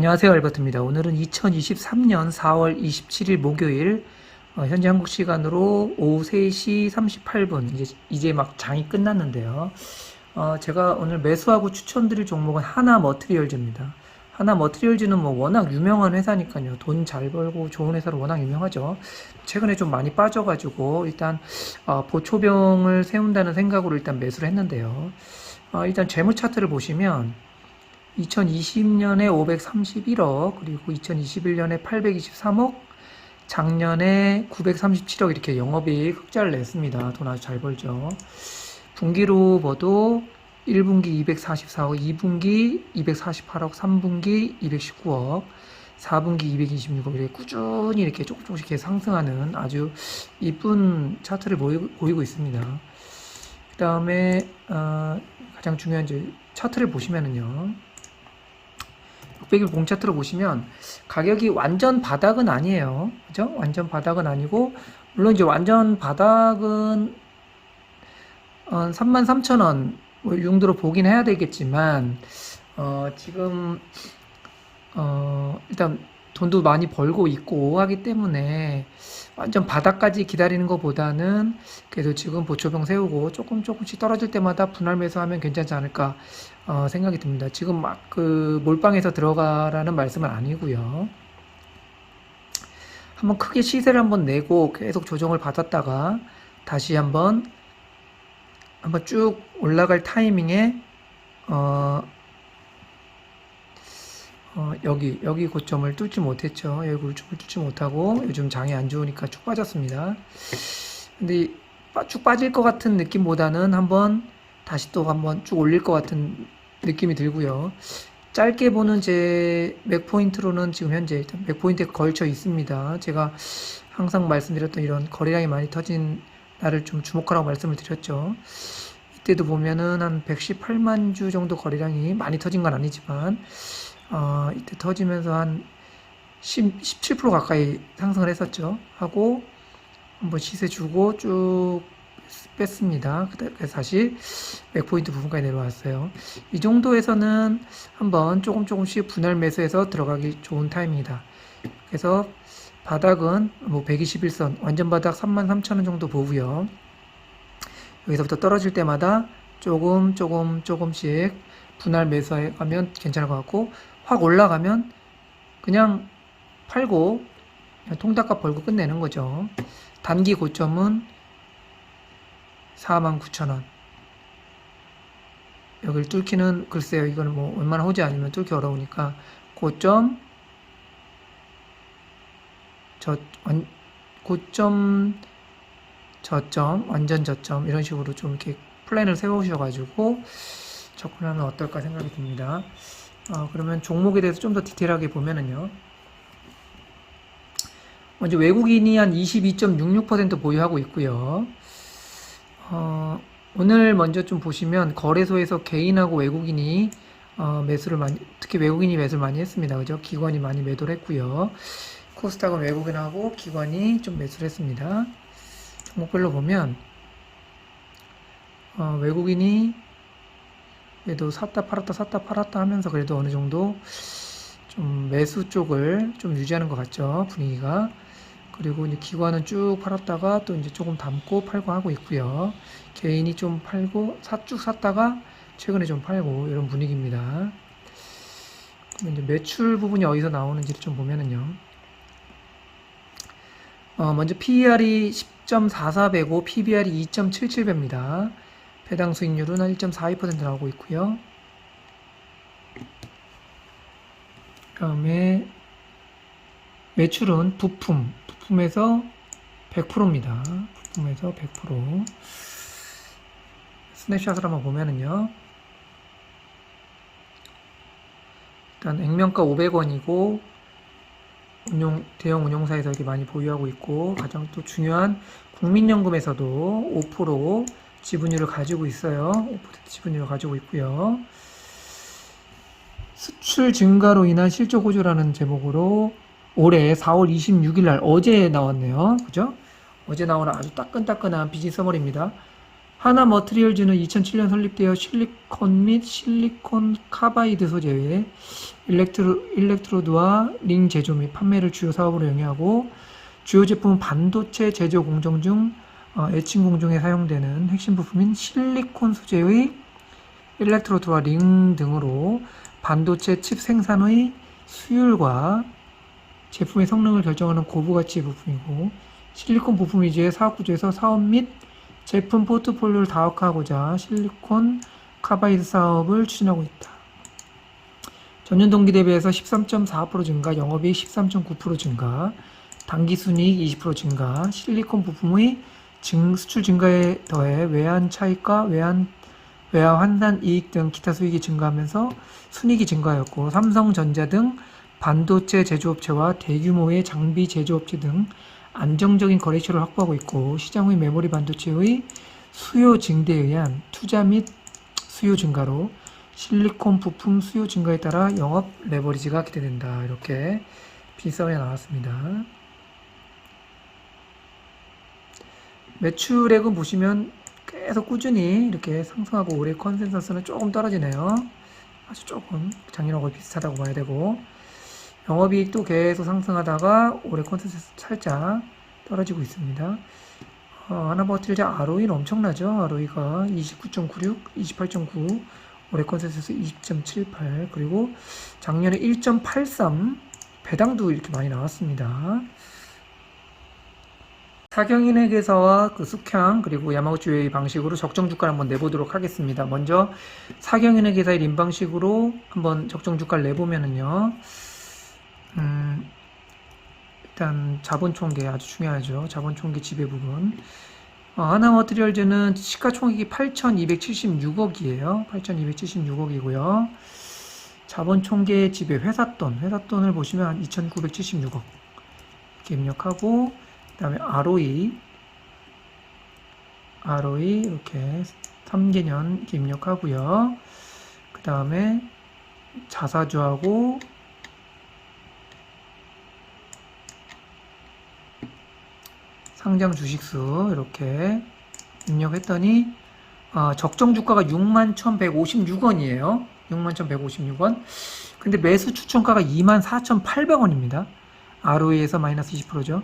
안녕하세요 알버트입니다. 오늘은 2023년 4월 27일 목요일 어, 현재 한국 시간으로 오후 3시 38분 이제 이제 막 장이 끝났는데요. 어, 제가 오늘 매수하고 추천드릴 종목은 하나 머트리얼즈입니다. 하나 머트리얼즈는 뭐 워낙 유명한 회사니까요. 돈 잘 벌고 좋은 회사로 워낙 유명하죠. 최근에 좀 많이 빠져가지고 일단 어, 보초병을 세운다는 생각으로 일단 매수를 했는데요. 어, 일단 재무 차트를 보시면 2020년에 531억, 그리고 2021년에 823억, 작년에 937억 이렇게 영업이익 흑자를 냈습니다. 돈 아주 잘 벌죠. 분기로 봐도 1분기 244억, 2분기 248억, 3분기 219억, 4분기 226억 이렇게 꾸준히 이렇게 조금 조금씩 상승하는 아주 이쁜 차트를 보이고 있습니다. 그 다음에 어, 가장 중요한 이제 차트를 보시면은요. 600일 봉 차트로 보시면 가격이 완전 바닥은 아니에요. 그죠? 완전 바닥은 아니고 물론 이제 완전 바닥은 어, 33,000원 뭐, 이 정도로 보긴 해야 되겠지만 어, 지금 어, 일단 돈도 많이 벌고 있고 하기 때문에 완전 바닥까지 기다리는 것보다는 그래도 지금 보초병 세우고 조금 조금씩 떨어질 때마다 분할 매수하면 괜찮지 않을까 어, 생각이 듭니다. 지금 막 그 몰빵해서 들어가라는 말씀은 아니고요. 한번 크게 시세를 한번 내고 계속 조정을 받았다가 다시 한번 한번 쭉 올라갈 타이밍에 어, 어, 여기 여기 고점을 뚫지 못했죠. 여기 고점을 뚫지 못하고 요즘 장이 안 좋으니까 쭉 빠졌습니다. 근데 빠- 쭉 빠질 것 같은 느낌보다는 한번 다시 또 한번 쭉 올릴 것 같은 느낌이 들고요. 짧게 보는 제 맥포인트로는 지금 현재 맥포인트에 걸쳐 있습니다. 제가 항상 말씀드렸던 이런 거래량이 많이 터진 날을 좀 주목하라고 말씀을 드렸죠. 이때도 보면은 한 118만 주 정도 거래량이 많이 터진 건 아니지만 어, 이때 터지면서 한 10, 17% 가까이 상승을 했었죠. 하고 한번 시세 주고 쭉 뺐습니다. 그래서 다시 100포인트 부분까지 내려왔어요. 이 정도에서는 한번 조금 조금씩 분할 매수해서 들어가기 좋은 타임이다. 그래서 바닥은 뭐 121선, 완전 바닥 33,000원 정도 보고요. 여기서부터 떨어질 때마다 조금 조금 조금씩 분할 매수하면 괜찮을 것 같고 확 올라가면 그냥 팔고 통닭값 벌고 끝내는 거죠. 단기 고점은 49,000원. 여기를 뚫기는 글쎄요. 이거는 뭐 얼마나 호재 아니면 뚫기 어려우니까 고점 저 완, 고점 저점 완전 저점 이런 식으로 좀 이렇게 플랜을 세우셔가지고 접근하면 어떨까 생각이 듭니다. 어, 그러면 종목에 대해서 좀 더 디테일하게 보면은요. 먼저 외국인이 한 22.66% 보유하고 있고요. 어, 오늘 먼저 좀 보시면 거래소에서 개인하고 외국인이 어, 매수를 많이 특히 외국인이 매수를 많이 했습니다. 그죠? 기관이 많이 매도를 했고요. 코스닥은 외국인하고 기관이 좀 매수를 했습니다. 종목별로 보면 어, 외국인이 그래도 샀다 팔았다 샀다 팔았다 하면서 그래도 어느 정도 좀 매수 쪽을 좀 유지하는 것 같죠 분위기가. 그리고 이제 기관은 쭉 팔았다가 또 이제 조금 담고 팔고 하고 있고요. 개인이 좀 팔고 사, 쭉 샀다가 최근에 좀 팔고 이런 분위기입니다. 그럼 이제 매출 부분이 어디서 나오는지를 좀 보면은요. 어, 먼저 PER이 10.44배고 PBR이 2.77배입니다. 배당 수익률은 한1.42% 나오고 있고요. 그다음에 매출은 부품, 부품에서 100%입니다. 부품에서 100%. 스냅샷을 한번 보면은요. 일단 액면가 500원이고 운용 대형 운용사에서 이렇게 많이 보유하고 있고 가장 또 중요한 국민연금에서도 5% 지분율을 가지고 있어요. 5% 지분율을 가지고 있고요. 수출 증가로 인한 실적 호조라는 제목으로 올해 4월 26일 날 어제 나왔네요. 그죠? 어제 나온 아주 따끈따끈한 비즈니스 서머리입니다. 하나 머트리얼즈는 2007년 설립되어 실리콘 및 실리콘 카바이드 소재의 일렉트로, 일렉트로드와 링 제조 및 판매를 주요 사업으로 영위하고 주요 제품은 반도체 제조 공정 중 어, 애칭 공정에 사용되는 핵심 부품인 실리콘 소재의 일렉트로드와 링 등으로 반도체 칩 생산의 수율과 제품의 성능을 결정하는 고부 가치 부품이고 실리콘 부품 위주의 사업 구조에서 사업 및 제품 포트폴리오를 다각화하고자 실리콘 카바이드 사업을 추진하고 있다. 전년 동기 대비해서 13.4% 증가, 영업이익 13.9% 증가, 당기 순이익 20% 증가, 실리콘 부품의 증, 수출 증가에 더해 외환 차익과 외환 외화 환산 이익 등 기타 수익이 증가하면서 순이익이 증가하였고 삼성전자 등 반도체 제조업체와 대규모의 장비 제조업체 등 안정적인 거래처를 확보하고 있고 시장 의 메모리 반도체의 수요 증대에 의한 투자 및 수요 증가로 실리콘 부품 수요 증가에 따라 영업 레버리지가 기대된다. 이렇게 비서에 나왔습니다. 매출액은 보시면 계속 꾸준히 이렇게 상승하고 올해 컨센서스는 조금 떨어지네요. 아주 조금 작년하고 비슷하다고 봐야 되고 영업이익도 계속 상승하다가 올해 컨센서스 살짝 떨어지고 있습니다. 어, 하나버틸자 ROE는 엄청나죠. ROE가 29.96, 28.9, 올해 컨센서스 20.78 그리고 작년에 1.83 배당도 이렇게 많이 나왔습니다. 사경인의 계사와 그 숙향 그리고 야마구치 웨이 방식으로 적정 주가를 한번 내보도록 하겠습니다. 먼저 사경인의 계사의 림 방식으로 한번 적정 주가를 내보면은요. 음, 일단 자본 총계 아주 중요하죠. 자본 총계 지배 부분. 어, 하나머티리얼즈는 시가총액이 8,276억이에요. 8,276억이고요. 자본 총계 지배 회사돈, 회사돈을 보시면 한 2,976억 이렇게 입력하고 그 다음에 ROE, ROE 이렇게 3개년 이렇게 입력하고요. 그 다음에 자사주하고 상장 주식수 이렇게 입력했더니 어, 적정 주가가 61,156원이에요. 61,156원. 근데 매수 추천가가 24,800원입니다. ROE에서 마이너스 20%죠.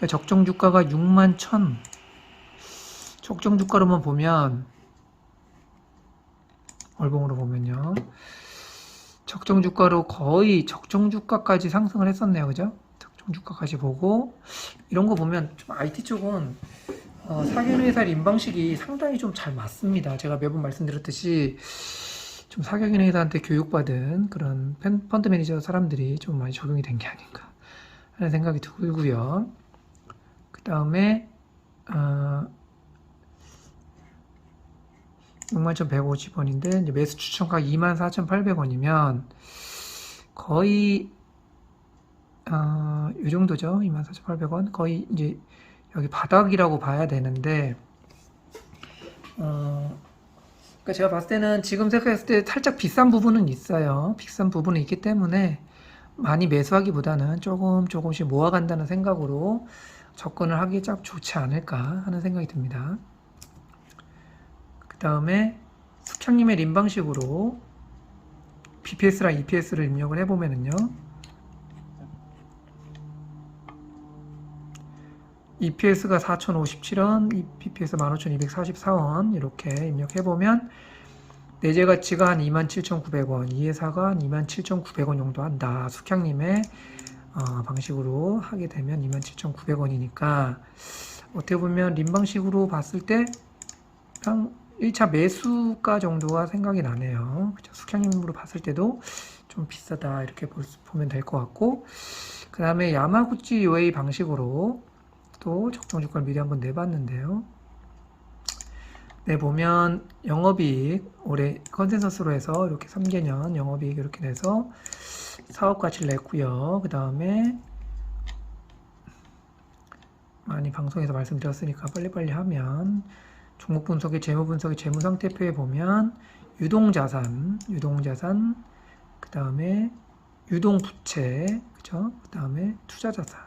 그러니까 적정 주가가 61,000 적정 주가로만 보면 월봉으로 보면요. 적정 주가로 거의 적정 주가까지 상승을 했었네요. 그죠? 적정 주가까지 보고 이런 거 보면 좀 IT 쪽은 어, 사견회사 인방식이 상당히 좀 잘 맞습니다. 제가 매번 말씀드렸듯이 좀 사견회사한테 교육받은 그런 펀- 펀드 매니저 사람들이 좀 많이 적용이 된 게 아닌가 하는 생각이 들고요. 그 다음에 어, 61,150원인데 이제 매수 추천가 24,800원이면 거의 어, 이 정도죠. 24,800원. 거의 이제 여기 바닥이라고 봐야 되는데 어, 그러니까 제가 봤을 때는 지금 생각했을 때 살짝 비싼 부분은 있어요. 비싼 부분은 있기 때문에 많이 매수하기보다는 조금 조금씩 모아간다는 생각으로 접근을 하기 딱 좋지 않을까 하는 생각이 듭니다. 그 다음에 숙향님의 림 방식으로 BPS랑 EPS를 입력을 해보면은요. EPS가 4,057원, BPS 15,244원 이렇게 입력해보면 내재 가치가 한 27,900원, 이 회사가 한 27,900원 정도 한다. 숙향님의 어, 방식으로 하게 되면 27,900원이니까 어떻게 보면 림 방식으로 봤을 때 그냥 1차 매수가 정도가 생각이 나네요. 그쵸? 숙향님으로 봤을 때도 좀 비싸다 이렇게 볼 수- 보면 될 것 같고 그 다음에 야마구치 웨이 방식으로 또 적정 주가를 미리 한번 내봤는데요. 네, 보면 영업이익 올해 컨센서스로 해서 이렇게 3개년 영업이익 이렇게 내서 사업 가치를 냈고요. 그 다음에 많이 방송에서 말씀드렸으니까 빨리빨리 하면 종목 분석의 재무 분석의 재무 상태표에 보면 유동 자산, 유동 자산, 그 다음에 유동 부채, 그죠? 그 다음에 투자 자산,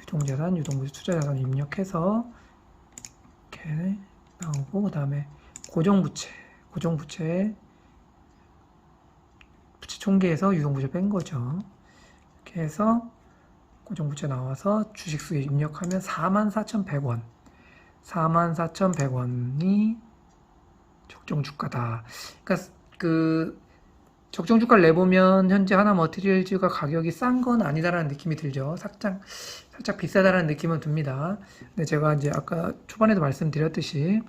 유동 자산, 유동 부채, 투자 자산 입력해서 이렇게 나오고 그 다음에 고정 부채, 고정 부채 총계에서 유동부채 뺀 거죠. 이렇게 해서 고정부채 나와서 주식수에 입력하면 44,100원. 44,100원이 적정 주가다. 그러니까 그 적정 주가를 내보면 현재 하나 머티리얼즈가 가격이 싼 건 아니다라는 느낌이 들죠. 살짝 살짝 비싸다라는 느낌은 듭니다. 근데 제가 이제 아까 초반에도 말씀드렸듯이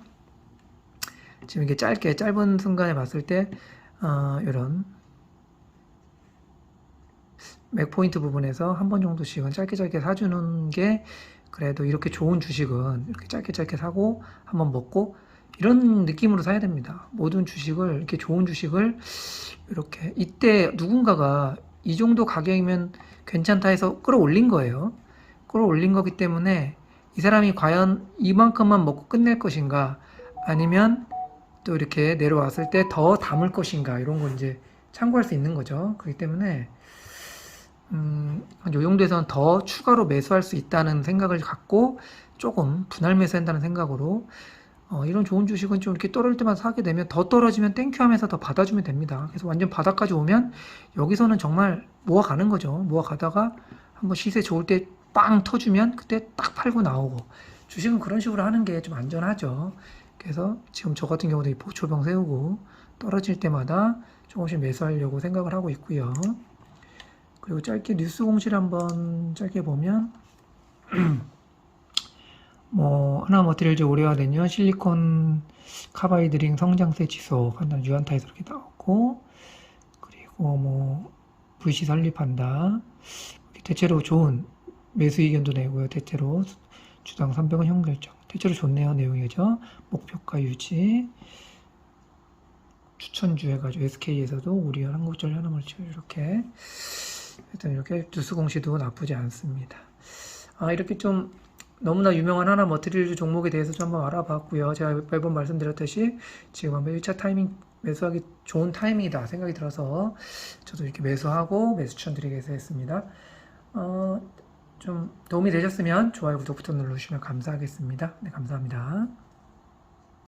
지금 이게 짧게 짧은 순간에 봤을 때 어, 이런 맥포인트 부분에서 한 번 정도씩은 짧게 짧게 사주는 게 그래도 이렇게 좋은 주식은 이렇게 짧게 짧게 사고 한 번 먹고 이런 느낌으로 사야 됩니다. 모든 주식을 이렇게 좋은 주식을 이렇게 이때 누군가가 이 정도 가격이면 괜찮다 해서 끌어올린 거예요. 끌어올린 거기 때문에 이 사람이 과연 이만큼만 먹고 끝낼 것인가 아니면 또 이렇게 내려왔을 때 더 담을 것인가 이런 거 이제 참고할 수 있는 거죠. 그렇기 때문에 음, 요 정도에서는 더 추가로 매수할 수 있다는 생각을 갖고 조금 분할 매수한다는 생각으로 어, 이런 좋은 주식은 좀 이렇게 떨어질 때만 사게 되면 더 떨어지면 땡큐 하면서 더 받아주면 됩니다. 그래서 완전 바닥까지 오면 여기서는 정말 모아가는 거죠. 모아가다가 한번 시세 좋을 때 빵 터주면 그때 딱 팔고 나오고 주식은 그런 식으로 하는 게 좀 안전하죠. 그래서 지금 저 같은 경우도 이 보초병 세우고 떨어질 때마다 조금씩 매수하려고 생각을 하고 있고요. 그리고 짧게 뉴스 공시를 한번 짧게 보면 뭐 하나 머티리얼즈 올해와 내년 실리콘 카바이드링 성장세 지속 한다 유한타에서 이렇게 나오고 그리고 뭐 VC 설립한다. 대체로 좋은 매수 의견도 내고요. 대체로 주당 300원 현결정. 대체로 좋네요 내용이죠? 목표가 유지. 추천주 해가지고 SK에서도 우리와 한국전력 하나물질 이렇게 일단 이렇게 뉴스 공시도 나쁘지 않습니다. 아, 이렇게 좀 너무나 유명한 하나 머티리얼 종목에 대해서 좀 한번 알아봤고요. 제가 매번 말씀드렸듯이 지금 한번 1차 타이밍 매수하기 좋은 타이밍이다 생각이 들어서 저도 이렇게 매수하고 매수 추천드리게 했습니다. 어, 좀 도움이 되셨으면 좋아요, 구독 버튼 눌러주시면 감사하겠습니다. 네, 감사합니다.